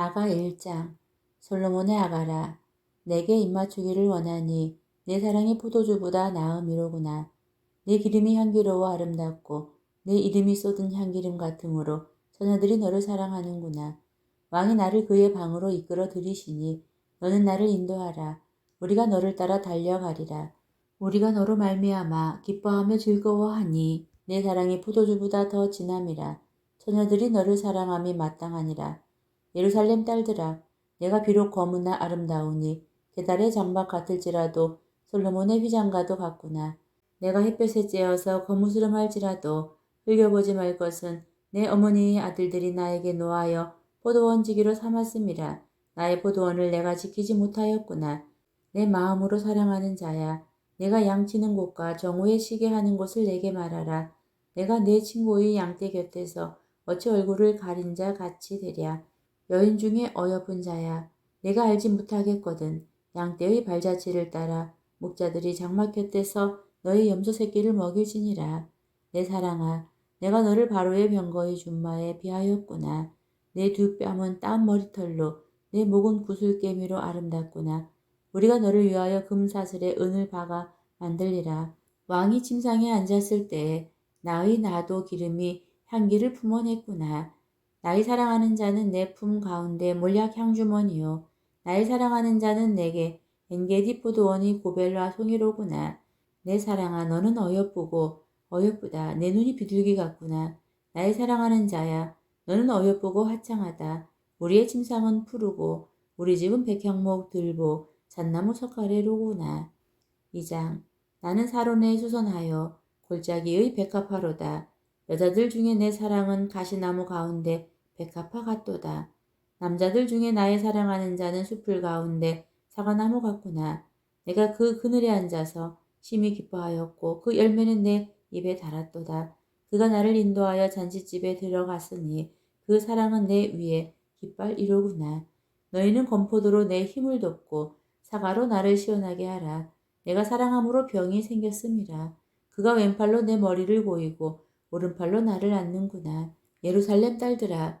아가 1장 솔로몬의 아가라 내게 입맞추기를 원하니 내 사랑이 포도주보다 나음이로구나. 내 기름이 향기로워 아름답고 내 이름이 쏟은 향기름 같으므로 처녀들이 너를 사랑하는구나. 왕이 나를 그의 방으로 이끌어 들이시니 너는 나를 인도하라. 우리가 너를 따라 달려가리라. 우리가 너로 말미암아 기뻐하며 즐거워하니 내 사랑이 포도주보다 더 진함이라. 처녀들이 너를 사랑함이 마땅하니라. 예루살렘 딸들아 내가 비록 거무나 아름다우니 계달의 장박 같을지라도 솔로몬의 휘장과도 같구나. 내가 햇볕에 쬐어서 거무스름할지라도 흘겨보지 말 것은 내 어머니의 아들들이 나에게 노하여 포도원 지기로 삼았음이라. 나의 포도원을 내가 지키지 못하였구나. 내 마음으로 사랑하는 자야. 내가 양치는 곳과 정오에 쉬게 하는 곳을 내게 말하라. 내가 내 친구의 양떼 곁에서 어찌 얼굴을 가린 자 같이 되랴. 여인 중에 어여쁜 자야. 내가 알지 못하겠거든. 양떼의 발자취를 따라 목자들이 장막 곁 에서 너의 염소 새끼를 먹일지니라. 내 사랑아, 내가 너를 바로의 병거의 준마에 비하였구나. 내 두 뺨은 땀 머리털로, 내 목은 구슬깨미로 아름답구나. 우리가 너를 위하여 금사슬에 은을 박아 만들리라. 왕이 침상에 앉았을 때에 나의 나도 기름이 향기를 품어냈구나. 나의 사랑하는 자는 내 품 가운데 몰약 향주머니요. 나의 사랑하는 자는 내게 엔게디 포도원이 고벨라 송이로구나. 내 사랑아 너는 어여쁘고 어여쁘다. 내 눈이 비둘기 같구나. 나의 사랑하는 자야 너는 어여쁘고 화창하다. 우리의 침상은 푸르고 우리 집은 백향목 들보 잣나무 석가래로구나. 2장 나는 사론에 수선하여 골짜기의 백합화로다. 여자들 중에 내 사랑은 가시나무 가운데 백합화 같도다. 남자들 중에 나의 사랑하는 자는 숲을 가운데 사과나무 같구나. 내가 그 그늘에 앉아서 심히 기뻐하였고 그 열매는 내 입에 달았도다. 그가 나를 인도하여 잔치집에 들어갔으니 그 사랑은 내 위에 깃발 이로구나. 너희는 건포도로 내 힘을 돋고 사과로 나를 시원하게 하라. 내가 사랑함으로 병이 생겼음이라. 그가 왼팔로 내 머리를 고이고 오른팔로 나를 안는구나. 예루살렘 딸들아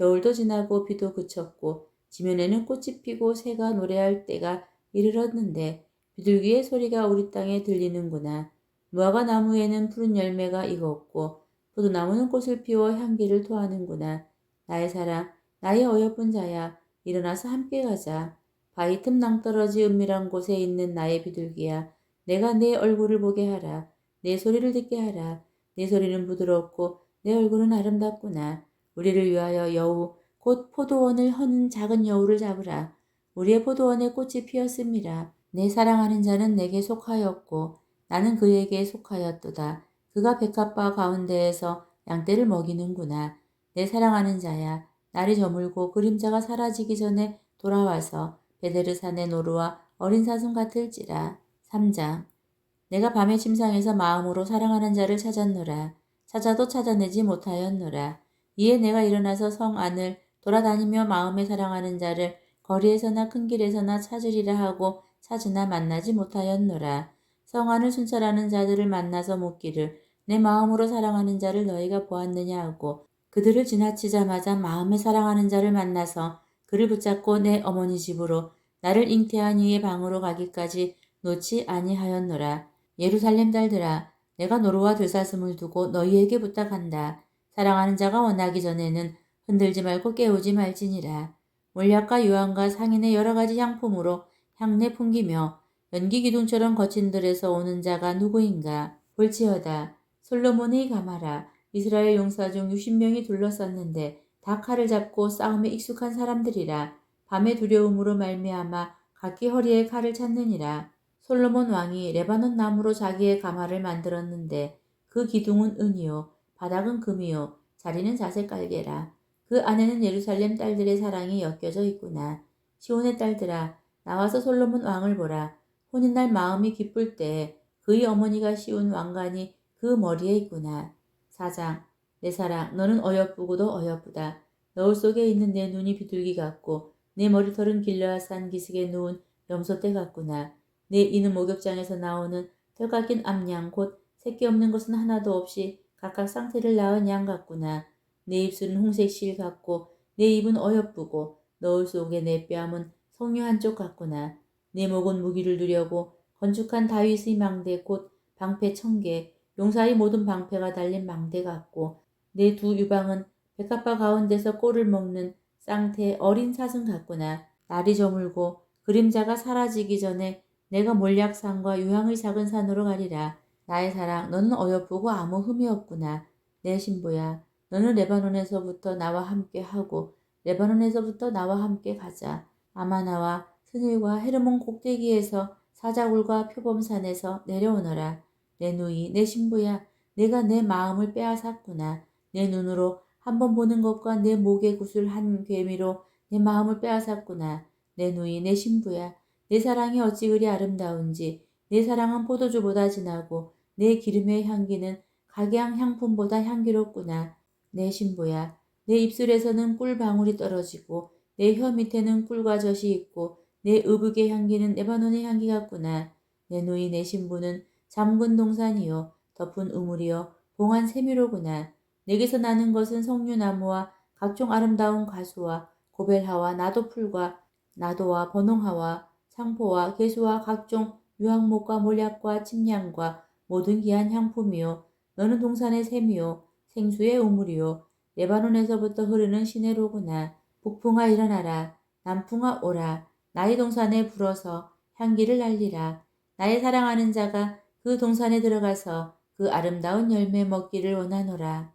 겨울도 지나고 비도 그쳤고 지면에는 꽃이 피고 새가 노래할 때가 이르렀는데 비둘기의 소리가 우리 땅에 들리는구나. 무화과 나무에는 푸른 열매가 익었고 포도나무는 꽃을 피워 향기를 토하는구나. 나의 사랑, 나의 어여쁜 자야, 일어나서 함께 가자. 바위 틈 낭떠러지 은밀한 곳에 있는 나의 비둘기야, 내가 내 얼굴을 보게 하라. 내 소리를 듣게 하라. 내 소리는 부드럽고 내 얼굴은 아름답구나. 우리를 위하여 여우 곧 포도원을 허는 작은 여우를 잡으라. 우리의 포도원에 꽃이 피었습니다. 내 사랑하는 자는 내게 속하였고 나는 그에게 속하였도다. 그가 백합바 가운데에서 양떼를 먹이는구나. 내 사랑하는 자야. 날이 저물고 그림자가 사라지기 전에 돌아와서 베데르산의 노루와 어린 사슴 같을지라. 3장 내가 밤의 침상에서 마음으로 사랑하는 자를 찾았노라. 찾아도 찾아내지 못하였노라. 이에 내가 일어나서 성 안을 돌아다니며 마음에 사랑하는 자를 거리에서나 큰 길에서나 찾으리라 하고 찾으나 만나지 못하였노라. 성 안을 순찰하는 자들을 만나서 묻기를 내 마음으로 사랑하는 자를 너희가 보았느냐 하고 그들을 지나치자마자 마음에 사랑하는 자를 만나서 그를 붙잡고 내 어머니 집으로 나를 잉태한 이의 방으로 가기까지 놓지 아니하였노라. 예루살렘 딸들아 내가 노루와 들사슴을 두고 너희에게 부탁한다. 사랑하는 자가 원하기 전에는 흔들지 말고 깨우지 말지니라. 몰약과 유황과 상인의 여러 가지 향품으로 향내 풍기며 연기 기둥처럼 거친 들에서 오는 자가 누구인가? 볼지어다. 솔로몬의 가마라. 이스라엘 용사 중 60명이 둘러쌌는데 다 칼을 잡고 싸움에 익숙한 사람들이라. 밤의 두려움으로 말미암아 각기 허리에 칼을 찾느니라. 솔로몬 왕이 레바논 나무로 자기의 가마를 만들었는데 그 기둥은 은이요 바닥은 금이요 자리는 자색 깔개라. 그 안에는 예루살렘 딸들의 사랑이 엮여져 있구나. 시온의 딸들아 나와서 솔로몬 왕을 보라. 혼인날 마음이 기쁠 때에 그의 어머니가 씌운 왕관이 그 머리에 있구나. 사장 내 사랑 너는 어여쁘고도 어여쁘다. 너울 속에 있는 내 눈이 비둘기 같고 내 머리털은 길러앗산 기슭에 누운 염소떼 같구나. 내 이는 목욕장에서 나오는 털 깎인 암양 곧 새끼 없는 것은 하나도 없이 각각 상태를 낳은 양 같구나. 내 입술은 홍색 실 같고 내 입은 어여쁘고 너울 속에 내 뺨은 성류 한쪽 같구나. 내 목은 무기를 누려고 건축한 다윗의 망대 곧 방패 천개 용사의 모든 방패가 달린 망대 같고 내 두 유방은 백합화 가운데서 꼴을 먹는 쌍태 어린 사슴 같구나. 날이 저물고 그림자가 사라지기 전에 내가 몰약산과 유황의 작은 산으로 가리라. 나의 사랑 너는 어여쁘고 아무 흠이 없구나. 내 신부야 너는 레바논에서부터 나와 함께 하고 레바논에서부터 나와 함께 가자. 아마나와 스닐과 헤르몬 꼭대기에서 사자굴과 표범산에서 내려오너라. 내 누이 내 신부야 내가 내 마음을 빼앗았구나. 내 눈으로 한 번 보는 것과 내 목에 구슬 한 괴미로 내 마음을 빼앗았구나. 내 누이 내 신부야 내 사랑이 어찌 그리 아름다운지 내 사랑은 포도주보다 진하고 내 기름의 향기는 각양 향품보다 향기롭구나. 내 신부야 내 입술에서는 꿀방울이 떨어지고 내 혀 밑에는 꿀과 젖이 있고 내 의복의 향기는 레바논의 향기 같구나. 내 누이 내 신부는 잠근 동산이요 덮은 우물이요 봉한 세미로구나. 내게서 나는 것은 석류나무와 각종 아름다운 가수와 고벨하와 나도풀과 나도와 번홍하와 상포와 개수와 각종 유황목과 몰약과 침향과 모든 귀한 향품이요 너는 동산의 샘이요 생수의 우물이요 레바논에서부터 흐르는 시내로구나. 북풍아 일어나라. 남풍아 오라. 나의 동산에 불어서 향기를 날리라. 나의 사랑하는 자가 그 동산에 들어가서 그 아름다운 열매 먹기를 원하노라.